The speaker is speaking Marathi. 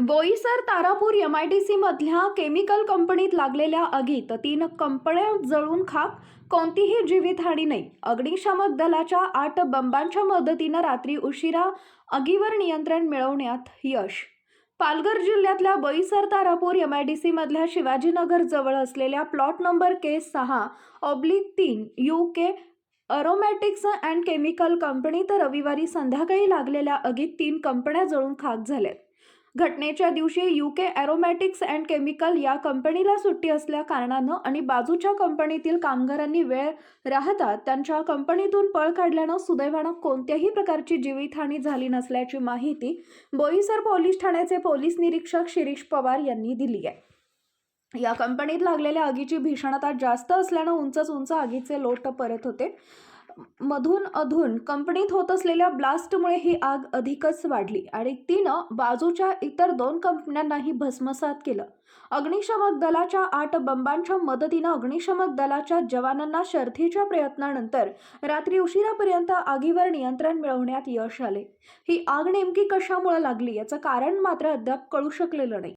Boisar Tarapur M I D सीमधल्या chemical कंपनीत लागलेल्या आगीत तीन कंपन्या जळून खाक कोणतीही जीवितहानी नाही. अग्निशामक दलाच्या आठ बंबांच्या मदतीनं रात्री उशिरा आगीवर नियंत्रण मिळवण्यात यश. पालघर जिल्ह्यातल्या Boisar Tarapur M I D सीमधल्या Shivajinagar जवळ असलेल्या प्लॉट नंबर के सहा ऑब्लिक तीन U K Aromatics and chemical कंपनीत रविवारी संध्याकाळी लागलेल्या आगीत तीन कंपन्या जळून खाक झाल्या. घटनेच्या दिवशी युके ॲरोमॅटिक्स अँड केमिकल या कंपनीला सुट्टी असल्या कारणानं आणि बाजूच्या कंपनीतील कामगारांनी वेळ राहता त्यांच्या कंपनीतून पळ काढल्यानं सुदैवानं कोणत्याही प्रकारची जीवितहानी झाली नसल्याची माहिती बोईसर पोलीस ठाण्याचे पोलीस निरीक्षक शिरीष पवार यांनी दिली आहे. या कंपनीत लागलेल्या आगीची भीषणता जास्त असल्यानं उंचच उंच आगीचे लोट परत होते. मधून अधून कंपनीत होत असलेल्या ब्लास्टमुळे ही आग अधिकच वाढली आणि तिनं बाजूच्या इतर दोन कंपन्यांनाही भस्मसात केलं. अग्निशमक दलाच्या आठ बंबांच्या मदतीनं अग्निशमक दलाच्या जवानांना शर्थीच्या प्रयत्नानंतर रात्री उशिरापर्यंत आगीवर नियंत्रण मिळवण्यात यश आले. ही आग नेमकी कशामुळे लागली याचं कारण मात्र अद्याप कळू शकलेलं नाही.